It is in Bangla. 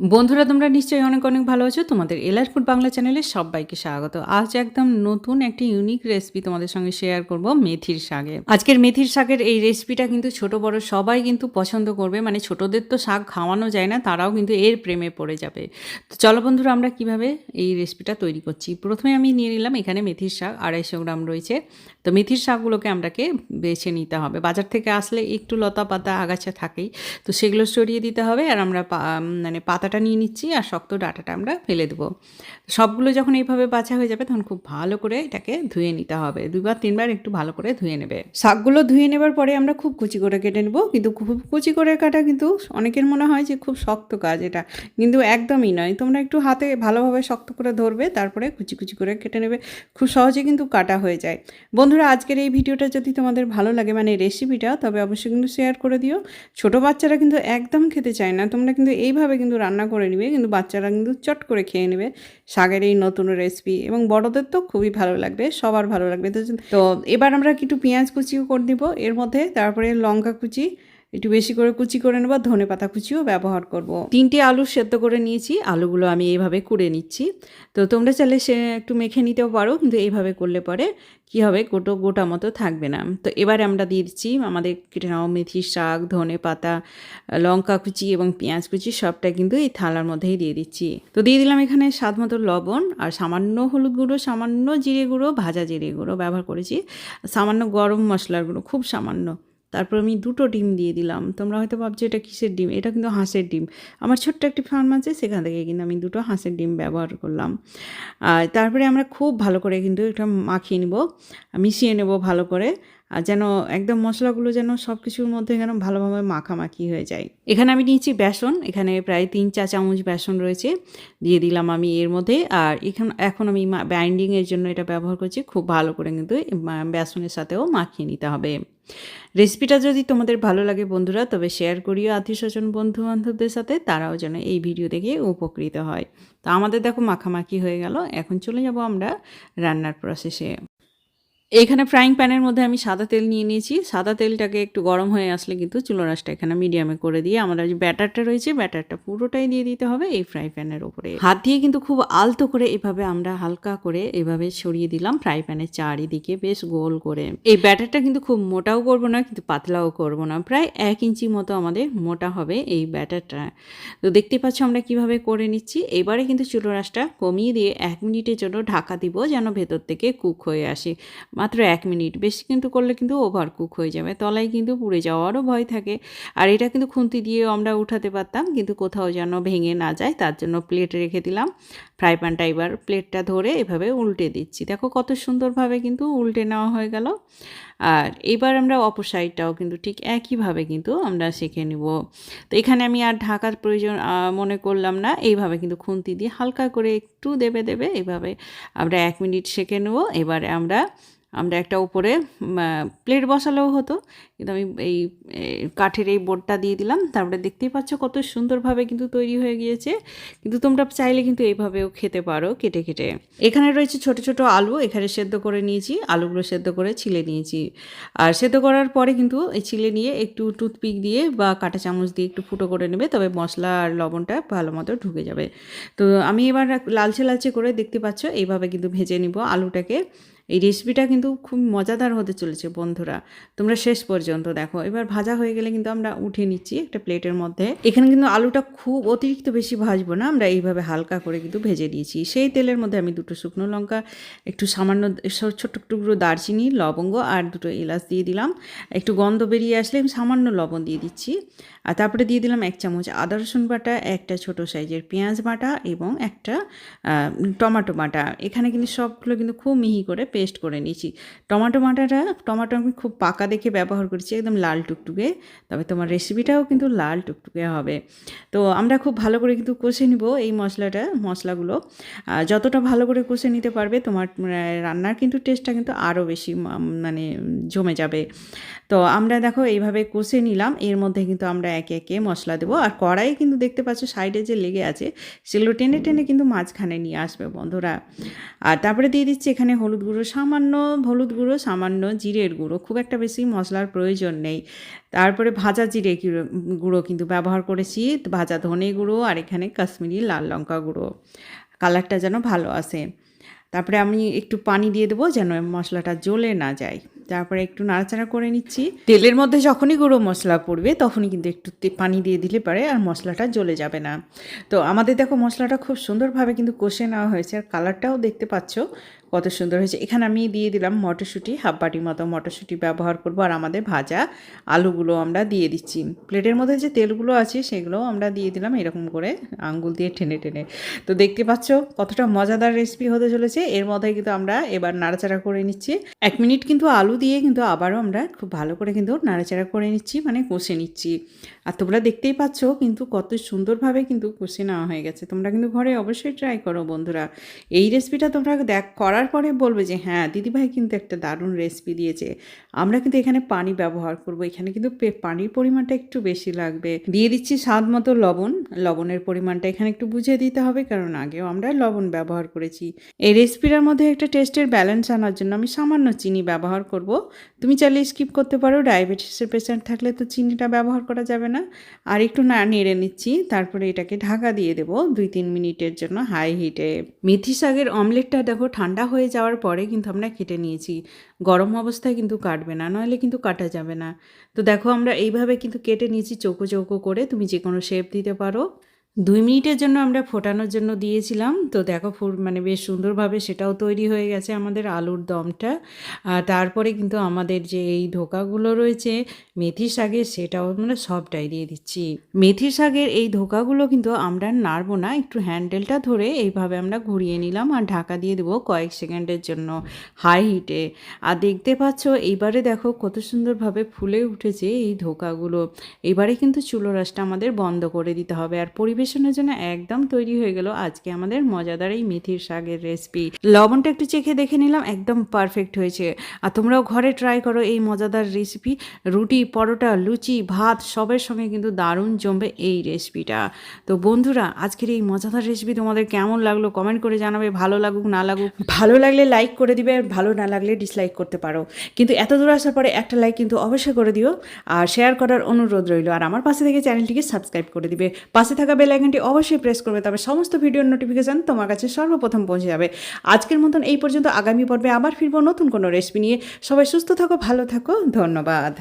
বন্ধুরা, তোমরা নিশ্চয়ই অনেক অনেক ভালো আছো। তোমাদের এলার ফুড বাংলা চ্যানেলে সবাইকে স্বাগত। আজ একদম নতুন একটি ইউনিক রেসিপি তোমাদের সঙ্গে শেয়ার করব, মেথির শাকের আজকের মেথির শাকের এই রেসিপিটা কিন্তু ছোট, বড় সবাই কিন্তু পছন্দ করবে। মানে ছোটদের তো শাক খাওয়ানো যায় না, তারাও কিন্তু এর প্রেমে পড়ে যাবে। তো চলো বন্ধুরা, আমরা কীভাবে এই রেসিপিটা তৈরি করছি? প্রথমে আমি নিয়ে নিলাম এখানে মেথির শাক, আড়াইশো গ্রাম রয়েছে। তো মেথির শাকগুলোকে আমরাকে বেছে নিতে হবে। বাজার থেকে আসলে একটু লতা পাতা আগাছা থাকেই। তো সেগুলো সরিয়ে দিতে হবে আর আমরা মানে পাতাটা নিয়ে নিচ্ছি আর শক্ত ডাটাটা আমরা ফেলে দেবো। সবগুলো যখন এইভাবে বাছা হয়ে যাবে তখন খুব ভালো করে এটাকে ধুয়ে নিতে হবে। দুবার তিনবার একটু ভালো করে ধুয়ে নেবে। শাকগুলো ধুয়ে নেবার পরে আমরা খুব কুচি করে কেটে নেব। কিন্তু খুব কুচি করে কাটা কিন্তু অনেকের মনে হয় যে খুব শক্ত কাজ এটা। কিন্তু একদমই নয়। তোমরা একটু হাতে ভালোভাবে শক্ত করে ধরবে, তারপরে কুচি কুচি করে কেটে নেবে। খুব সহজে কিন্তু কাটা হয়ে যায়। বন্ধুরা, আজকের এই ভিডিওটা যদি তোমাদের ভালো লাগে মানে রেসিপিটা তবে অবশ্যই কিন্তু শেয়ার করে দিও। ছোট বাচ্চারা কিন্তু একদম খেতে চায় না। তোমরা কিন্তু এইভাবে কিন্তু রান্না করে নিবে, কিন্তু বাচ্চারা কিন্তু চট করে খেয়ে নেবে শাকের এই নতুন রেসিপি এবং বড়দের তো খুবই ভালো লাগবে, সবার ভালো লাগবে। তো এবার আমরা একটু পেঁয়াজ কুচিও করে দিব এর মধ্যে তারপরে লঙ্কা কুচি একটু বেশি করে কুচি করে নেব, ধনে পাতা কুচিও ব্যবহার করব। তিনটে আলু সেদ্ধ করে নিয়েছি, আলুগুলো আমি এইভাবে কুড়ে নিচ্ছি। তো তোমরা চাইলে সে একটু মেখে নিতেও পারো, কিন্তু এইভাবে করলে পরে কি হবে, গোটো, গোটা মতো থাকবে না। তো এবারে আমরা দিয়ে দিচ্ছি আমাদের কেটে নেওয়া মেথি শাক, ধনে পাতা, লঙ্কা কুচি এবং পেঁয়াজ কুচি, সবটা কিন্তু এই থালার মধ্যেই দিয়ে দিচ্ছি। তো দিয়ে দিলাম এখানে স্বাদ মতো লবণ আর সামান্য হলুদ গুঁড়ো, সামান্য জিরে গুঁড়ো, ভাজা জিরে গুঁড়ো ব্যবহার করেছি। সামান্য গরম মশলার গুঁড়ো, খুব সামান্য। তারপর আমি দুটো ডিম দিয়ে দিলাম। তোমরা হয়তো ভাবছ, এটা কিসের ডিম? এটা কিন্তু হাঁসের ডিম। আমার ছোট্ট একটি ফার্ম আছে, সেখান থেকে কিন্তু আমি দুটো হাঁসের ডিম ব্যবহার করলাম। আর তারপরে আমরা খুব ভালো করে কিন্তু এটা মাখিয়ে নেব, মিশিয়ে নেব ভালো করে। আর যেন একদম মশলাগুলো যেন সব কিছুর মধ্যে যেন ভালোভাবে মাখামাখি হয়ে যায়। এখানে আমি নিয়েছি বেসন, এখানে প্রায় তিন চা চামচ বেসন রয়েছে, দিয়ে দিলাম আমি এর মধ্যে। আর এখানে, এখন আমি বাইন্ডিংয়ের জন্য এটা ব্যবহার করছি, খুব ভালো করে কিন্তু বেসনের সাথেও মাখিয়ে নিতে হবে। রেসিপিটা যদি তোমাদের ভালো লাগে বন্ধুরা, তবে শেয়ার করিও আত্মীয় স্বজন বন্ধু বান্ধবদের সাথে, তারাও যেন এই ভিডিও দেখে উপকৃত হয়। তো আমাদের দেখো মাখামাখি হয়ে গেল, এখন চলে যাব আমরা রান্নার প্রসেসে এখানে ফ্রাইং প্যানের মধ্যে আমি সাদা তেল নিয়ে নিয়েছি। সাদা তেলটাকে একটু গরম হয়ে আসলে কিন্তু চুলো রাসটা এখানে মিডিয়ামে করে দিয়ে আমরা যে ব্যাটারটা রয়েছে, ব্যাটারটা পুরোটাই দিয়ে দিতে হবে এই ফ্রাই প্যানের ওপরে। হাত দিয়ে কিন্তু খুব আলতো করে এভাবে আমরা হালকা করে এভাবে সরিয়ে দিলাম ফ্রাই প্যানের চারিদিকে। বেশ গোল করে। এই ব্যাটারটা কিন্তু খুব মোটাও করব না, কিন্তু পাতলাও করব না। প্রায় এক ইঞ্চি মতো আমাদের মোটা হবে এই ব্যাটারটা। তো দেখতে পাচ্ছ আমরা কীভাবে করে নিচ্ছি। এবারে কিন্তু চুলো রাসটা কমিয়ে দিয়ে এক মিনিটের জন্য ঢাকা দিব যেন ভেতর থেকে কুক হয়ে আসে। মাত্র এক মিনিট। বেশি কিন্তু করলে কিন্তু ওভার কুক হয়ে যাবে। তলায় কিন্তু পুড়ে যাওয়ারও ভয় থাকে। আর এটা কিন্তু খুন্তি দিয়েও আমরা উঠাতে পারতাম, কিন্তু কোথাও যেন ভেঙে না যায়, তার জন্য প্লেট রেখে দিলাম। ফ্রাই প্যানটা এবার প্লেটটা ধরে এভাবে উল্টে দিচ্ছি। দেখো কত সুন্দরভাবে কিন্তু উল্টে নেওয়া হয়ে গেল। আর এবার আমরা অপর সাইডটাও কিন্তু ঠিক একইভাবে কিন্তু আমরা শিখে নিব। তো এখানে আমি আর ঢাকার প্রয়োজন মনে করলাম না। এইভাবে কিন্তু খুন্তি দিয়ে হালকা করে একটু দেবে দেবে। এইভাবে আমরা এক মিনিট শেখে নেব। এবারে আমরা আমরা একটা উপরে প্লেট বসালেও হতো। কিন্তু আমি এই কাঠের এই বোর্ডটা দিয়ে দিলাম। তারপরে দেখতেই পাচ্ছ কত সুন্দরভাবে কিন্তু তৈরি হয়ে গিয়েছে। কিন্তু তোমরা চাইলে কিন্তু এইভাবেও খেতে পারো কেটে কেটে। এখানে রয়েছে ছোট ছোট আলু। এখানে সেদ্ধ করে নিয়েছি। আলুগুলো সেদ্ধ করে ছিলে নিয়েছি। আর সেদ্ধ করার পরে কিন্তু এই চিলে নিয়ে একটু টুথপিক দিয়ে বা কাঁটা চামচ দিয়ে একটু ফুটো করে নেবে, তবে মশলা আর লবণটা ভালো মতো ঢুকে যাবে। তো আমি এবার লালচে লালচে করে দেখতে পাচ্ছ, এইভাবে কিন্তু ভেজে নিব আলুটাকে। এই রেসিপিটা কিন্তু খুব মজাদার হতে চলেছে বন্ধুরা। তোমরা শেষ পর্যন্ত দেখো। এবার ভাজা হয়ে গেলে কিন্তু আমরা উঠে নিচ্ছি একটা প্লেটের মধ্যে। এখানে কিন্তু আলুটা খুব অতিরিক্ত বেশি ভাজবো না। আমরা এইভাবে হালকা করে কিন্তু ভেজে দিয়েছি সেই তেলের মধ্যে আমি দুটো শুকনো লঙ্কা, একটু সামান্য ছোট্ট টুকরো দারচিনি, লবঙ্গ আর দুটো এলাচ দিয়ে দিলাম। একটু গন্ধ বেরিয়ে আসলে আমি সামান্য লবণ দিয়ে দিচ্ছি। আর তারপরে দিয়ে দিলাম এক চামচ আদা, রসুন বাটা, একটা ছোট সাইজের পেঁয়াজ বাটা এবং একটা টমাটো বাটা। এখানে কিন্তু সবগুলো কিন্তু খুব মিহি করে পেস্ট করে নিয়েছি। টমাটো মাটাটা, টমাটো আমি খুব পাকা দেখে ব্যবহার করেছি, একদম লাল টুকটুকে। তবে তোমার রেসিপিটাও কিন্তু লাল টুকটুকে হবে। তো আমরা খুব ভালো করে কিন্তু কষে নিব এই মশলাটা, মশলাগুলো। যতটা ভালো করে কষে নিতে পারবে, তোমার রান্নার কিন্তু টেস্টটা কিন্তু আরও বেশি মানে জমে যাবে। তো আমরা দেখো এইভাবে কষে নিলাম, এর মধ্যে কিন্তু আমরা একে একে মশলা দেবো। আর কড়াই কিন্তু দেখতে পাচ্ছ সাইডে যে লেগে আছে, সেগুলো টেনে টেনে কিন্তু মাঝখানে নিয়ে আসবে বন্ধুরা। আর তারপরে দিয়ে দিচ্ছি এখানে হলুদ গুঁড়ো সামান্য হলুদ গুঁড়ো, সামান্য জিরের গুঁড়ো। খুব একটা বেশি মশলার প্রয়োজন নেই। তারপরে ভাজা জিরে গুঁড়ো- কিন্তু ব্যবহার করেছি। ভাজা ধনে গুঁড়ো আর এখানে কাশ্মীরি লাল লঙ্কা গুঁড়ো। কালারটা যেন ভালো আসে। তারপরে আমি একটু পানি দিয়ে দেবো যেন মশলাটা জ্বলে না যায়। তারপরে একটু নাড়াচাড়া করে নিচ্ছি। তেলের মধ্যে যখনই গুঁড়ো মশলা পড়বে, তখনই কিন্তু একটু পানি দিয়ে দিলে পারে আর মশলাটা জ্বলে যাবে না। তো আমাদের দেখো মশলাটা খুব সুন্দরভাবে কিন্তু কষে নেওয়া হয়েছে। আর কালারটাও দেখতে পাচ্ছ কত সুন্দর হয়েছে। এখানে আমি দিয়ে দিলাম মটরশুঁটি, হাফ বাটি মতো মটরশুঁটি ব্যবহার করব আর আমাদের ভাজা আলুগুলো আমরা দিয়ে দিচ্ছি। প্লেটের মধ্যে যে তেলগুলো আছে সেগুলোও আমরা দিয়ে দিলাম এরকম করে আঙ্গুল দিয়ে টেনে টেনে। তো দেখতে পাচ্ছ কতটা মজাদার রেসিপি হতে চলেছে। এর মধ্যে কিন্তু আমরা এবার নাড়াচাড়া করে নিচ্ছি। এক মিনিট কিন্তু আলু দিয়ে কিন্তু আবারও আমরা খুব ভালো করে কিন্তু নাড়াচাড়া করে নিচ্ছি মানে কষে নিচ্ছি। আর তোমরা দেখতেই পাচ্ছ কিন্তু কত সুন্দরভাবে কিন্তু কষে নেওয়া হয়ে গেছে। তোমরা কিন্তু ঘরে অবশ্যই ট্রাই করো বন্ধুরা। এই রেসিপিটা তোমরা দেখ করার পরে বলবে যে হ্যাঁ দিদিভাই কিন্তু একটা দারুণ রেসিপি দিয়েছে। আমরা কিন্তু এখানে পানি ব্যবহার করব। এখানে কিন্তু পানির পরিমাণটা একটু বেশি লাগবে। দিয়ে দিচ্ছি স্বাদ মতো লবণ। লবণের পরিমাণটা এখানে একটু বুঝে দিতে হবে, কারণ আগেও আমরা লবণ ব্যবহার করেছি। এই রেসিপিটার মধ্যে একটা টেস্টের ব্যালেন্স আনার জন্য আমি সামান্য চিনি ব্যবহার করব। তুমি চাইলে স্কিপ করতে পারো। ডায়াবেটিসের পেশেন্ট থাকলে তো চিনিটা ব্যবহার করা যাবে না। আর একটু না নেড়ে নিচ্ছি। তারপরে এটাকে ঢাকা দিয়ে দেবো। দুই তিন মিনিটের জন্য হাই হিটে মেথি শাকের অমলেটটা দেখো, ঠান্ডা হয়ে যাওয়ার পরে কিন্তু আমরা কেটে নিয়েছি। গরম অবস্থায় কিন্তু কাটবে না, নইলে কিন্তু কাটা যাবে না। তো দেখো আমরা এইভাবে কিন্তু কেটে নিয়েছি, চৌকো চৌকো করে। তুমি যে কোনো শেপ দিতে পারো। দুই মিনিটের জন্য আমরা ফোটানোর জন্য দিয়েছিলাম। তো দেখো ফুল মানে বেশ সুন্দরভাবে সেটাও তৈরি হয়ে গেছে আমাদের আলুর দমটা। আর তারপরে কিন্তু আমাদের যে এই ধোকাগুলো রয়েছে মেথি শাকের সেটাও মানে সবটাই দিয়ে দিচ্ছি। মেথি শাকের এই ধোকাগুলো কিন্তু আমরা নাড়বো না, একটু হ্যান্ডেলটা ধরে এইভাবে আমরা ঘুরিয়ে নিলাম আর ঢাকা দিয়ে দেবো কয়েক সেকেন্ডের জন্য হাই হিটে। আর দেখতে পাচ্ছ, এইবারে দেখো কত সুন্দরভাবে ফুলে উঠেছে এই ধোকাগুলো। এবারে কিন্তু চুলো রাসটা আমাদের বন্ধ করে দিতে হবে। আর পরিবেশনের জন্য একদম তৈরি হয়ে গেল আজকে আমাদের মজাদার এই মেথির শাকের রেসিপি লবণটা একটু চেখে দেখে নিলাম, একদম পারফেক্ট হয়েছে। আর তোমরাও ঘরে ট্রাই করো এই মজাদার রেসিপি রুটি, পরোটা, লুচি, ভাত, সবের সঙ্গে কিন্তু দারুণ জমবে এই রেসিপিটা তো বন্ধুরা, আজকের এই মজাদার রেসিপি তোমাদের কেমন লাগল কমেন্ট করে জানাবে। ভালো লাগুক, না লাগুক, ভালো লাগলে লাইক করে দিবে আর ভালো না লাগলে ডিসলাইক করতে পারো। কিন্তু এত দূর আসার পরে একটা লাইক কিন্তু অবশ্যই করে দিও। আর শেয়ার করার অনুরোধ রইল। আর আমার পাশে থেকে চ্যানেলটিকে সাবস্ক্রাইব করে দিবে। পাশে থাকা বেল আইকনটি অবশ্যই প্রেস করবে, তবে সমস্ত ভিডিওর নোটিফিকেশান তোমার কাছে সর্বপ্রথম পৌঁছে যাবে। আজকের মতন এই পর্যন্ত, আগামী পর্বে আবার ফিরবো নতুন কোনো রেসিপি নিয়ে। সবাই সুস্থ থাকো, ভালো থাকো, ধন্যবাদ।